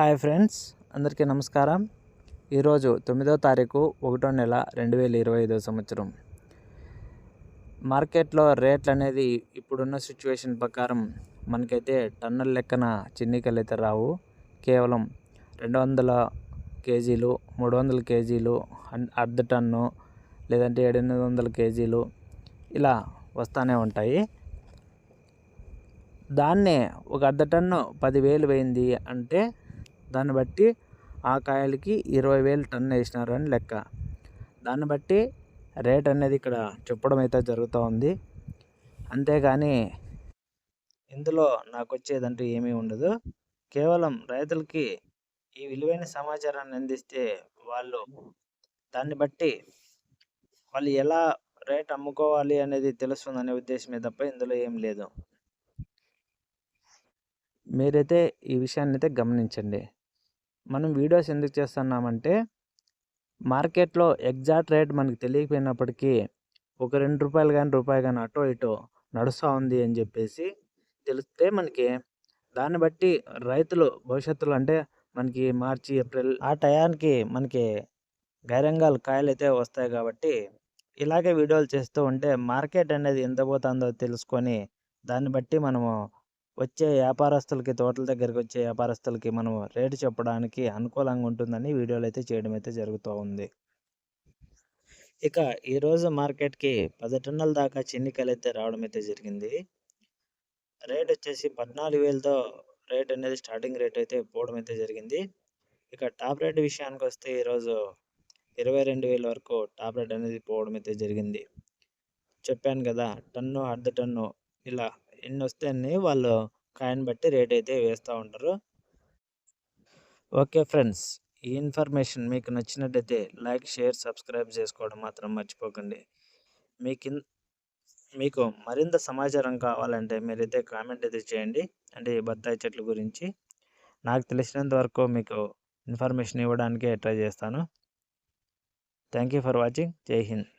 Hi friends అందరికీ నమస్కారం. ఈరోజు తొమ్మిదో తారీఖు ఒకటో నెల రెండు వేల ఇరవై ఐదో సంవత్సరం. మార్కెట్లో రేట్లు అనేది ఇప్పుడున్న సిచ్యువేషన్ ప్రకారం మనకైతే టన్నుల లెక్కన చిన్నికలు అయితే రావు. కేవలం రెండు వందల కేజీలు మూడు వందల కేజీలు అర్ధ టన్ను లేదంటే ఏడెనిమిది వందల కేజీలు ఇలా వస్తూనే ఉంటాయి. దాన్నే ఒక అర్ధ టన్ను పదివేలు వేయింది అంటే దాన్ని బట్టి ఆ కాయలకి ఇరవై వేలు టన్ వేసినారు అని లెక్క. దాన్ని బట్టి రేట్ అనేది ఇక్కడ చెప్పడం అయితే జరుగుతూ ఉంది. అంతేగాని ఇందులో నాకు వచ్చేదంటూ ఏమీ ఉండదు. కేవలం రైతులకి ఈ విలువైన సమాచారాన్ని అందిస్తే వాళ్ళు దాన్ని బట్టి వాళ్ళు ఎలా రేట్ అమ్ముకోవాలి అనేది తెలుస్తుందనే ఉద్దేశమే తప్ప ఇందులో ఏం లేదు. మీరైతే ఈ విషయాన్ని అయితే గమనించండి. మనం వీడియోస్ ఎందుకు చేస్తున్నామంటే మార్కెట్లో ఎగ్జాక్ట్ రేట్ మనకు తెలియకపోయినప్పటికీ ఒక రెండు రూపాయలు కానీ రూపాయి కానీ అటో ఇటో నడుస్తూ ఉంది అని చెప్పేసి తెలిస్తే మనకి దాన్ని బట్టి రైతులు భవిష్యత్తులో అంటే మనకి మార్చి ఏప్రిల్ ఆ టయానికి మనకి గైరంగాలు కాయలు అయితే వస్తాయి కాబట్టి ఇలాగే వీడియోలు చేస్తూ ఉంటే మార్కెట్ అనేది ఎంత పోతుందో తెలుసుకొని దాన్ని బట్టి మనము వచ్చే వ్యాపారస్తులకి తోటల దగ్గరికి వచ్చే వ్యాపారస్తులకి మనం రేటు చెప్పడానికి అనుకూలంగా ఉంటుందని వీడియోలు అయితే చేయడం అయితే జరుగుతూ ఉంది. ఇక ఈరోజు మార్కెట్కి పది టన్నుల దాకా చిన్నికలు అయితే రావడం అయితే జరిగింది. రేట్ వచ్చేసి పద్నాలుగు వేలతో రేట్ అనేది స్టార్టింగ్ రేట్ అయితే పోవడం అయితే జరిగింది. ఇక టాప్ రేట్ విషయానికి వస్తే ఈరోజు ఇరవై రెండు వేల వరకు టాప్ రేట్ అనేది పోవడం అయితే జరిగింది. చెప్పాను కదా టన్ను అర్ధ టన్ను ఇలా ఎన్ని వస్తే అన్ని వాళ్ళు కాయిన్ బట్టి రేట్ అయితే వేస్తూ ఉంటారు. ఓకే ఫ్రెండ్స్ ఈ ఇన్ఫర్మేషన్ మీకు నచ్చినట్టయితే లైక్ షేర్ సబ్స్క్రైబ్ చేసుకోవడం మాత్రం మర్చిపోకండి. మీకు మీకు మరింత సమాచారం కావాలంటే మీరైతే కామెంట్ అయితే చేయండి. అంటే ఈ బత్తాయి చెట్ల గురించి. నాకు తెలిసినంత వరకు మీకు ఇన్ఫర్మేషన్ ఇవ్వడానికే ట్రై చేస్తాను. Thank you for watching. జై హింద్.